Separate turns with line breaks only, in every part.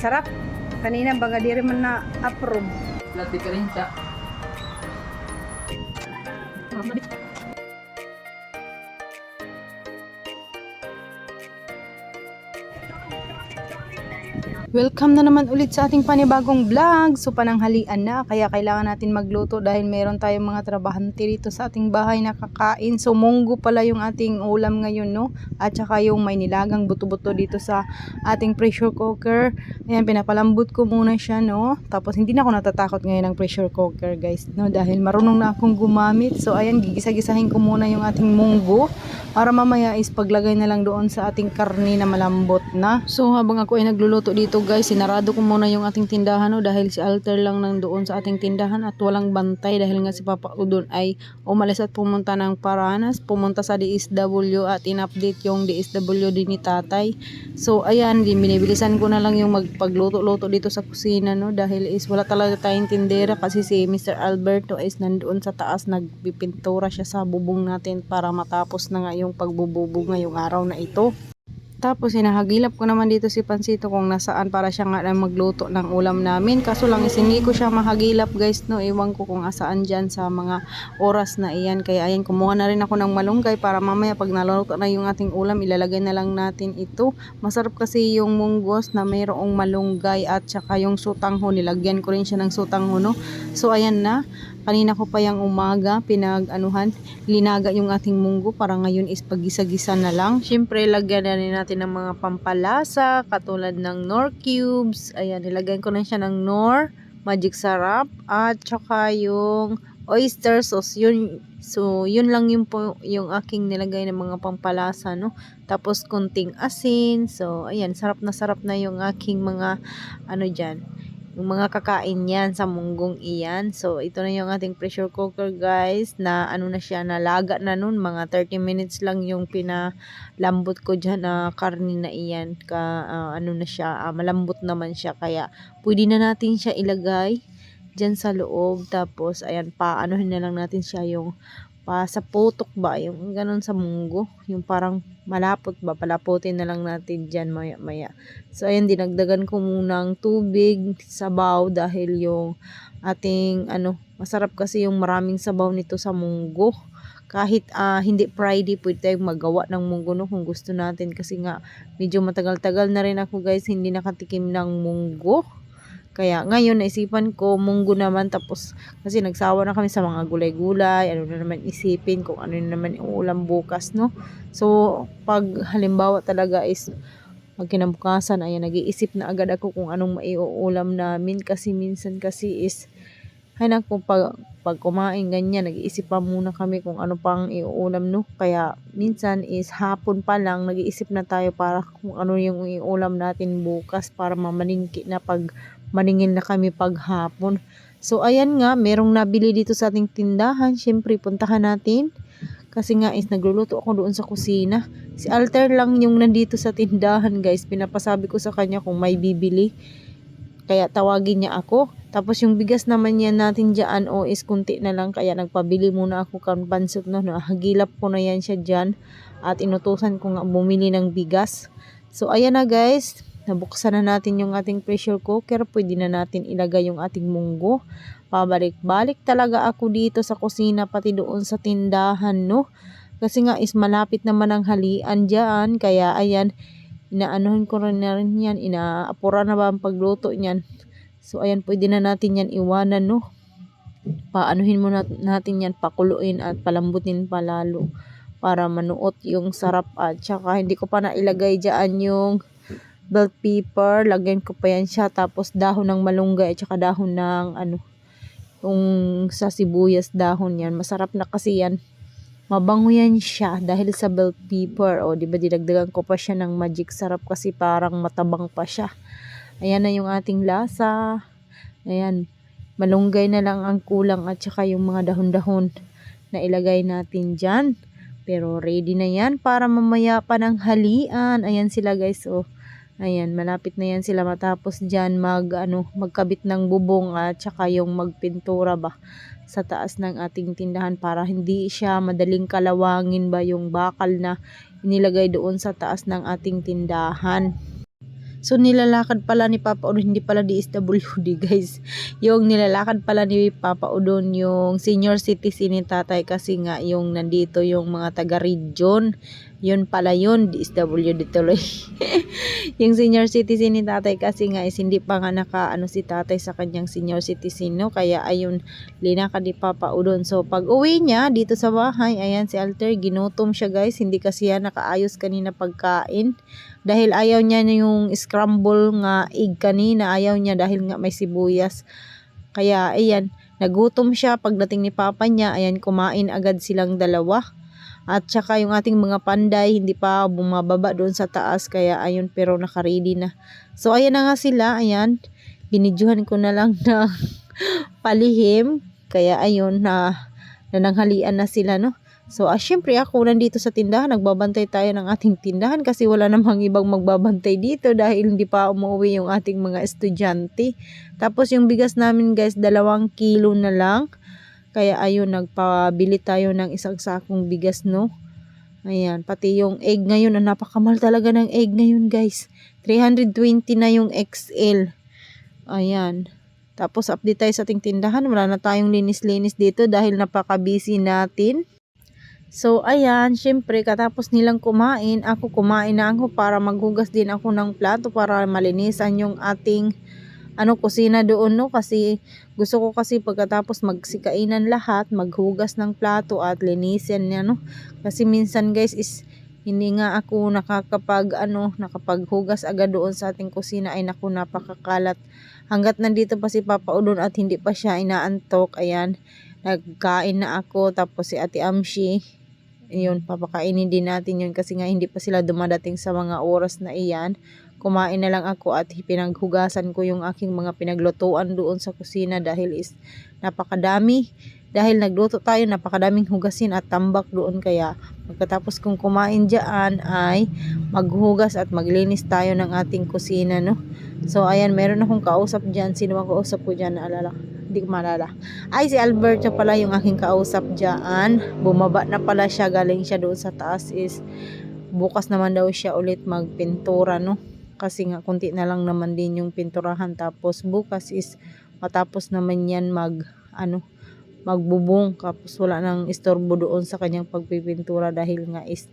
Sarap. Kanina baga di man na approve.
Lahat diferensya.
Welcome na naman ulit sa ating panibagong vlog. So pananghalian na kaya kailangan natin magluto dahil meron tayong mga trabahante dito sa ating bahay na kakain. So munggo pala yung ating ulam ngayon no. At saka yung may nilagang buto-buto dito sa ating pressure cooker. Ayan pinapalambot ko muna siya no. Tapos hindi na ako natatakot ngayon ng pressure cooker guys no dahil marunong na akong gumamit. So ayan gigisa-gisahin ko muna yung ating munggo para mamaya is paglagay na lang doon sa ating karni na malambot na. So habang ako ay nagluluto dito guys, sinarado ko muna yung ating tindahan no, dahil si Alter lang nang doon sa ating tindahan at walang bantay dahil nga si Papa Udon ay umalis at pumunta ng Paranas, pumunta sa DSW at in-update yung DSW din ni tatay. So ayan, din binibilisan ko na lang yung magpagluto-luto dito sa kusina no dahil is wala talaga tayong tindera kasi si Mr. Alberto is nandoon sa taas nagpipintura siya sa bubong natin para matapos na nga yung pagbububog ngayong araw na ito. Tapos hinahagilap ko naman dito si Pansito kung nasaan para siya nga na magluto ng ulam namin. Kaso lang is hindi ko siya mahagilap guys no. Iwan ko kung asaan dyan sa mga oras na iyan. Kaya ayan kumuha na rin ako ng malunggay para mamaya pag naluto na yung ating ulam ilalagay na lang natin ito. Masarap kasi yung munggos na mayroong malunggay at saka yung sutangho. Nilagyan ko rin siya ng sutangho no. So ayan na. Kanina ko pa yung umaga, pinag-anuhan, linaga yung ating munggo para ngayon is pagisa-gisa na lang. Siyempre, lagyan na natin ng mga pampalasa, katulad ng Nor cubes. Ayan, nilagyan ko na siya ng Nor, magic sarap, at saka yung oyster sauce. Yun, so, yun lang yung, po, yung aking nilagay ng mga pampalasa, no? Tapos, kunting asin. So, ayan, sarap na sarap na yung aking mga, ano dyan, yung mga kakain yan sa munggong iyan. So, ito na yung ating pressure cooker guys na ano na siya, nalaga na nun. Mga 30 minutes lang yung pinalambot ko dyan na karni na iyan. Ka, ah, ano na siya, ah, malambot naman siya. Kaya, pwede na natin siya ilagay dyan sa loob. Tapos, ayan, paanohin na lang natin siya yung pa sa putok ba, yung ganun sa munggo, yung parang malapot ba, palaputin na lang natin dyan maya maya. So ayan, dinagdagan ko muna ng tubig, sabaw dahil yung ating ano, masarap kasi yung maraming sabaw nito sa munggo. Kahit ah, hindi Friday, pwede tayong magawa ng munggo no kung gusto natin kasi nga medyo matagal-tagal na rin ako guys hindi nakatikim ng munggo. Kaya ngayon naisipan ko munggo naman tapos kasi nagsawa na kami sa mga gulay-gulay, ano na naman isipin kung ano na naman yung ulam bukas, no? So, pag halimbawa talaga is pag kinabukasan, ayan, nag-iisip na agad ako kung anong maiuulam namin kasi minsan kasi is ay naku, pag, pag kumain ganyan, nag-iisip pa muna kami kung ano pang iuulam, no? Kaya minsan is hapon pa lang, nag-iisip na tayo para kung ano yung iuulam natin bukas para mamalingki na pag maningin na kami paghapon. So, ayan nga, merong nabili dito sa ating tindahan. Siyempre, puntahan natin. Kasi nga is nagluluto ako doon sa kusina. Si Alter lang yung nandito sa tindahan guys. Pinapasabi ko sa kanya kung may bibili. Kaya tawagin niya ako. Tapos yung bigas naman yan natin dyan o is kunti na lang. Kaya nagpabili muna ako kan pansot no. Nahagilap ko na yan siya dyan. At inutusan ko nga bumili ng bigas. So ayan na guys nabuksan na natin yung ating pressure cooker, pwede na natin ilagay yung ating munggo. Pabalik-balik talaga ako dito sa kusina, pati doon sa tindahan, no? Kasi nga is malapit naman ang halian dyan, kaya ayan, inaanohin ko rin na rin yan, inaapura na ba ang pagluto niyan. So ayan, pwede na natin yan iwanan, no? Paanuhin mo natin yan, pakuluin at palambutin pa lalo para manuot yung sarap at saka hindi ko pa nailagay dyan yung bell pepper, lagyan ko pa yan siya, tapos dahon ng malunggay at saka dahon ng ano, yung sa sibuyas dahon yan. Masarap na kasi yan. Mabango yan siya dahil sa bell pepper. O, di ba dinagdagan ko pa siya ng magic sarap kasi parang matabang pa siya. Ayan na yung ating lasa. Ayan. Malunggay na lang ang kulang at saka yung mga dahon-dahon na ilagay natin dyan. Pero ready na yan para mamaya pa ng halian. Ayan sila guys. Oh. Ayan, malapit na yan sila matapos dyan mag, ano, magkabit ng bubong at saka yung magpintura ba sa taas ng ating tindahan para hindi siya madaling kalawangin ba yung bakal na inilagay doon sa taas ng ating tindahan. So nilalakad pala ni Papa Udon, hindi pala DSWD guys. Yung nilalakad pala ni Papa Udon yung senior citizen ni tatay kasi nga yung nandito yung mga taga-region. Yun pala yun, DSWD tuloy. yung senior citizen ni tatay kasi nga is hindi pa nga naka ano si tatay sa kanyang senior citizen no. Kaya ayun, linakad ni Papa Udon. So pag uwi niya dito sa bahay, ayan si Alter, ginutom siya guys. Hindi kasi yan nakaayos kanina pagkain dahil ayaw niya na yung scramble nga egg kanina ayaw niya dahil nga may sibuyas kaya ayan nagutom siya pagdating ni papa niya ayan kumain agad silang dalawa at saka yung ating mga panday hindi pa bumababa doon sa taas kaya ayun pero nakaready na so ayan na nga sila ayan binidyohan ko na lang na palihim kaya ayun na nananghalian na sila no So, ah, syempre ako nandito sa tindahan, nagbabantay tayo ng ating tindahan kasi wala namang ibang magbabantay dito dahil hindi pa umuwi yung ating mga estudyante. Tapos yung bigas namin guys, dalawang kilo na lang. Kaya ayun, nagpabili tayo ng isang sakong bigas no. Ayan, pati yung egg ngayon, ang napakamahal talaga ng egg ngayon guys. 320 na yung XL. Ayan. Tapos update tayo sa ating tindahan. Wala na tayong linis-linis dito dahil napaka-busy natin. So, ayan, syempre, katapos nilang kumain, ako kumain na ako para maghugas din ako ng plato para malinisan yung ating ano, kusina doon, no? Kasi gusto ko kasi pagkatapos magsikainan lahat, maghugas ng plato at linisin niya, no? Kasi minsan, guys, is hindi nga ako nakakapag ano, nakapaghugas agad doon sa ating kusina ay naku napakakalat. Hanggat nandito pa si Papa Udon at hindi pa siya inaantok, ayan, nagkain na ako tapos si Ate Amshi yun, papakainin din natin yun kasi nga hindi pa sila dumadating sa mga oras na iyan. Kumain na lang ako at pinaghugasan ko yung aking mga pinaglutuan doon sa kusina dahil is napakadami. Dahil nagluto tayo, napakadaming hugasin at tambak doon kaya pagkatapos kong kumain dyan ay maghugas at maglinis tayo ng ating kusina, no? So, ayan, meron akong kausap dyan. Sino ang kausap ko dyan? Naalala hindi ko malala. Ay, si Alberto pala yung aking kausap dyan. Bumaba na pala siya, galing siya doon sa taas is bukas naman daw siya ulit magpintura, no? Kasi nga, kunti na lang naman din yung pinturahan. Tapos, bukas is matapos naman yan mag, ano, magbubong. Tapos, wala nang istorbo doon sa kanyang pagpipintura dahil nga is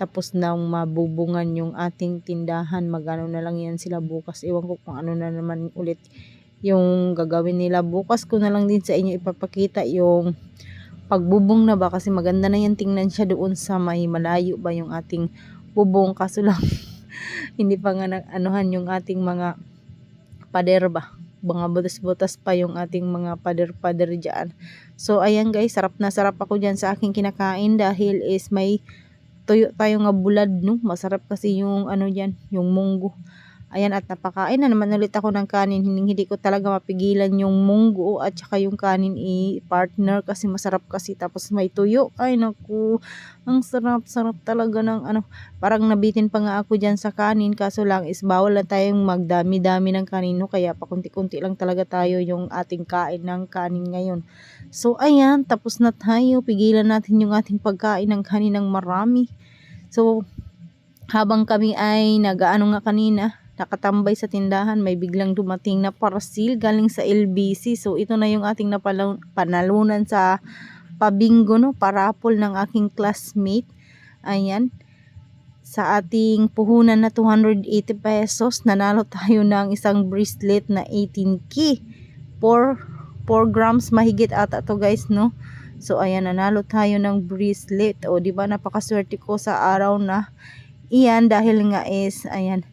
tapos nang mabubungan yung ating tindahan. Magano na lang yan sila bukas. Iwan ko kung ano na naman ulit yung gagawin nila. Bukas ko na lang din sa inyo ipapakita yung pagbubong na ba kasi maganda na yan tingnan siya doon sa may malayo ba yung ating bubong kaso lang hindi pa nga nag-anuhan yung ating mga pader ba mga butas-butas pa yung ating mga pader-pader dyan. So, ayan guys, sarap na sarap ako dyan sa aking kinakain dahil is may tuyo tayo nga bulad, no? Masarap kasi yung ano dyan, yung munggo. Ayan at napakain na naman ulit ako ng kanin. Hindi, hindi ko talaga mapigilan yung munggo at saka yung kanin i-partner kasi masarap kasi. Tapos may tuyo. Ay naku, ang sarap-sarap talaga ng ano. Parang nabitin pa nga ako dyan sa kanin. Kaso lang is bawal lang tayong magdami-dami ng kanin. No? Kaya pakunti-kunti lang talaga tayo yung ating kain ng kanin ngayon. So ayan, tapos na tayo. Pigilan natin yung ating pagkain ng kanin ng marami. So habang kami ay nagaano nga kanina, nakatambay sa tindahan, may biglang dumating na parcel galing sa LBC. So, ito na yung ating napalaw- panalunan sa pabingo, no? Parapol ng aking classmate. Ayan. Sa ating puhunan na 280 pesos, nanalo tayo ng isang bracelet na 18K. 4, 4 grams mahigit ata to guys, no? So, ayan, nanalo tayo ng bracelet. O, di ba napakaswerte ko sa araw na iyan dahil nga is, ayan,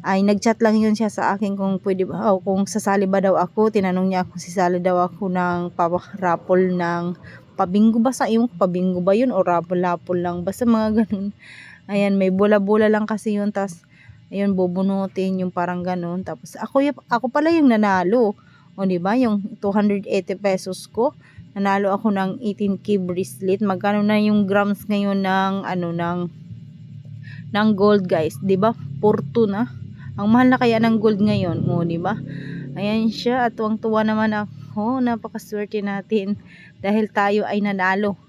ay nagchat lang yun siya sa akin kung pwede ba o kung sasali ba daw ako. Tinanong niya kung sasali daw ako ng rapol ng pabingo ba? Sa iyong pabingo ba yun? O rapol-rapol lang basta mga ganun. Ayan may bola-bola lang kasi yun tas ayun bubunutin yung parang ganun. Tapos ako ako pala yung nanalo. O di ba? Yung 280 pesos ko nanalo ako ng 18k bracelet. Magkano na yung grams ngayon ng ano ng ng gold guys? Di ba? 42 na ang mahal na kaya ng gold ngayon, mo, di ba? Ayan siya at tuwang-tuwa naman ako. Napakaswerte natin dahil tayo ay nanalo.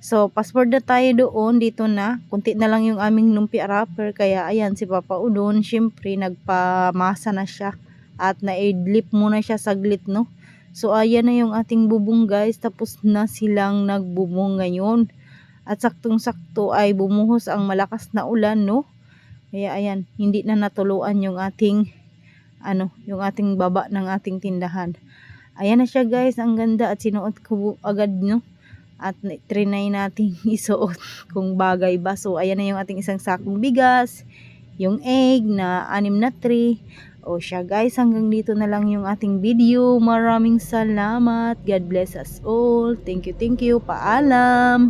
So, password na tayo doon, dito na. Kunti na lang yung aming lumpia wrapper. Kaya, ayan, si Papa Udon, syempre, nagpamasa na siya. At na-idlip muna siya saglit, no? So, ayan na yung ating bubong, guys. Tapos na silang nagbubong ngayon. At saktong-sakto ay bumuhos ang malakas na ulan, no? Kaya, ayan, hindi na natuluan yung ating, ano, yung ating baba ng ating tindahan. Ayan na siya, guys. Ang ganda. At sinuot ko agad, no? at trinay natin isuot kung bagay ba. So, ayan na yung ating isang sakong bigas, yung egg na anim na tray. O siya guys, hanggang dito na lang yung ating video. Maraming salamat. God bless us all. Thank you, thank you. Paalam.